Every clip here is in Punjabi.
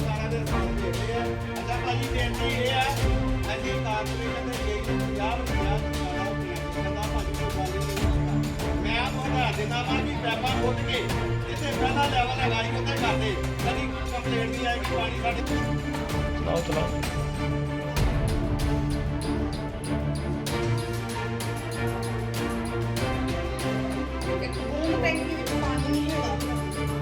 ਦੇ ਰਿਸਪੌਂਸ ਦੇਖਦੇ ਆ ਅੱਛਾ ਭਾਜੀ ਬੇਨਤੀ ਇਹ ਆ ਅਸੀਂ ਕਾਰਪੋਰੇਸ਼ਨ ਦੇ ਗਈ 50 50 ਸਾਲਾ ਕਹਿੰਦਾ ਭਾਜੀ ਕੋਈ ਗੱਲ ਨਹੀਂ ਮੈਂ ਉਹਦਾ ਦਿਨਾ ਮਾਰ ਵੀ ਪੈਪਾ ਫੁੱਟ ਕੇ ਜਿੱਥੇ ਪਹਿਲਾ ਲੈਵਲ ਹੈਗਾ ਸੀ ਉੱਥੇ ਕਰਦੇ ਕਦੀ ਕੰਪਲੇਂਟ ਨਹੀਂ ਆਏਗੀ ਪਾਣੀ ਸਾਡੇ ਚਲਾਓ ਚਲਾਓ ਇੱਕ ਬੂੰਦ ਟੈਂਕੀ ਵਿੱਚ ਪਾਣੀ ਨਹੀਂ ਹੈਗਾ।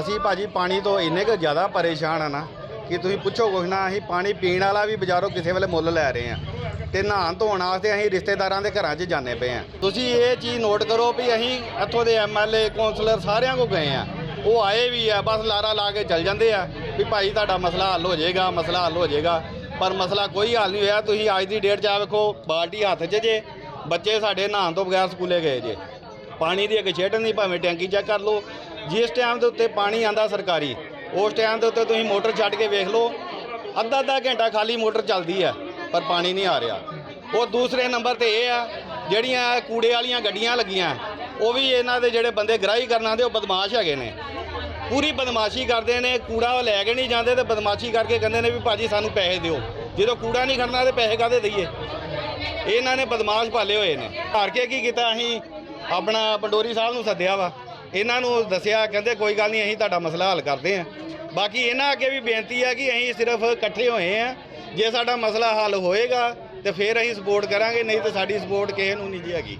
ਅਸੀਂ ਭਾਜੀ ਪਾਣੀ ਤੋਂ ਇੰਨੇ ਕੁ ਜ਼ਿਆਦਾ ਪਰੇਸ਼ਾਨ ਆ ਨਾ ਕਿ ਤੁਸੀਂ ਪੁੱਛੋ ਕੁਛ ਨਾ, ਅਸੀਂ ਪਾਣੀ ਪੀਣ ਵਾਲਾ ਵੀ ਬਾਜ਼ਾਰੋਂ ਕਿਸੇ ਵੇਲੇ ਮੁੱਲ ਲੈ ਰਹੇ ਆ ਤੇ ਨਹਾਉਣ ਧੋਣ ਵਾਸਤੇ ਅਸੀਂ ਰਿਸ਼ਤੇਦਾਰਾਂ ਦੇ ਘਰਾਂ 'ਚ ਜਾਂਦੇ ਪਏ ਆ। ਤੁਸੀਂ ਇਹ ਚੀਜ਼ ਨੋਟ ਕਰੋ ਵੀ ਅਸੀਂ ਇੱਥੋਂ ਦੇ ਐਮਐਲਏ ਕੌਂਸਲਰ ਸਾਰਿਆਂ ਕੋ ਗਏ ਆ। ਉਹ ਆਏ ਵੀ ਆ, ਬਸ ਲਾਰਾ ਲਾ ਕੇ ਚੱਲ ਜਾਂਦੇ ਆ ਵੀ ਭਾਈ ਤੁਹਾਡਾ ਮਸਲਾ ਹੱਲ ਹੋ ਜਾਏਗਾ, ਮਸਲਾ ਹੱਲ ਹੋ ਜਾਏਗਾ। ਪਰ ਮਸਲਾ ਕੋਈ ਹੱਲ ਨਹੀਂ ਹੋਇਆ, ਤੁਸੀਂ ਅੱਜ ਦੀ ਡੇਟ 'ਚ ਆ ਵੇਖੋ, ਬਾਲਟੀ ਹੱਥ 'ਚ ਜੇ, ਬੱਚੇ ਸਾਡੇ ਨਹਾਉਣ ਤੋਂ ਬਗੈਰ ਸਕੂਲੇ ਗਏ ਜੇ। ਪਾਣੀ ਦੀ ਇੱਕ ਛੇੜਨ ਨਹੀਂ ਭਾਵੇਂ ਟੈਂਕੀ ਚੈੱਕ ਕਰ ਲਓ। ਜਿਸ ਟਾਈਮ ਦੇ ਉੱਤੇ ਪਾਣੀ ਆਂਦਾ ਸਰਕਾਰੀ, ਉਸ ਟਾਈਮ ਦੇ ਉੱਤੇ ਤੁਸੀਂ ਮੋਟਰ ਛੱਡ ਕੇ ਵੇਖ ਲਓ, ਅੱਧਾ ਅੱਧਾ ਘੰਟਾ ਖਾਲੀ ਮੋਟਰ ਚੱਲਦੀ ਹੈ, ਪਰ ਪਾਣੀ ਨਹੀਂ ਆ ਰਿਹਾ। ਉਹ ਦੂਸਰੇ ਨੰਬਰ ਤੇ ਇਹ ਆ, ਜਿਹੜੀਆਂ ਕੂੜੇ ਵਾਲੀਆਂ ਗੱਡੀਆਂ ਲੱਗੀਆਂ, ਉਹ ਵੀ ਇਹਨਾਂ ਦੇ ਜਿਹੜੇ ਬੰਦੇ ਗ੍ਰਾਹੀ ਕਰਨ ਦੇ ਉਹ ਬਦਮਾਸ਼ ਹੈਗੇ ਨੇ। ਪੂਰੀ ਬਦਮਾਸ਼ੀ ਕਰਦੇ ਨੇ, ਕੂੜਾ ਉਹ ਲੈ ਕੇ ਨਹੀਂ ਜਾਂਦੇ ਤੇ ਬਦਮਾਸ਼ੀ ਕਰਕੇ ਕਹਿੰਦੇ ਨੇ ਵੀ ਭਾਜੀ ਸਾਨੂੰ ਪੈਸੇ ਦਿਓ। ਜਦੋਂ ਕੂੜਾ ਨਹੀਂ ਖੜਨਾ ਤੇ ਪੈਸੇ ਕਾਹਦੇ ਦਈਏ? ਇਹਨਾਂ ਨੇ ਬਦਮਾਸ਼ ਪਾਲੇ ਹੋਏ ਨੇ। ਹਾਰ ਕੇ ਕੀ ਕੀਤਾ ਅਸੀਂ? ਆਪਣਾ ਪੰਡੋਰੀ ਸਾਹਿਬ ਨੂੰ ਸੱਦਿਆ ਵਾ। ਇਹਨਾਂ ਨੂੰ ਦੱਸਿਆ, ਕਹਿੰਦੇ ਕੋਈ ਗੱਲ ਨਹੀਂ, ਅਸੀਂ ਤੁਹਾਡਾ ਮਸਲਾ ਹੱਲ ਕਰਦੇ ਹਾਂ। ਬਾਕੀ ਇਹਨਾਂ ਅੱਗੇ ਵੀ ਬੇਨਤੀ ਹੈ ਕਿ ਅਸੀਂ ਸਿਰਫ ਇਕੱਠੇ ਹੋਏ ਹਾਂ। ਜੇ ਸਾਡਾ ਮਸਲਾ ਹੱਲ ਹੋਏਗਾ ਤੇ ਫਿਰ ਅਸੀਂ ਸਪੋਰਟ ਕਰਾਂਗੇ, ਨਹੀਂ ਤੇ ਸਾਡੀ ਸਪੋਰਟ ਕਿਸੇ ਨੂੰ ਨਹੀਂ ਜੀ ਹੈਗੀ।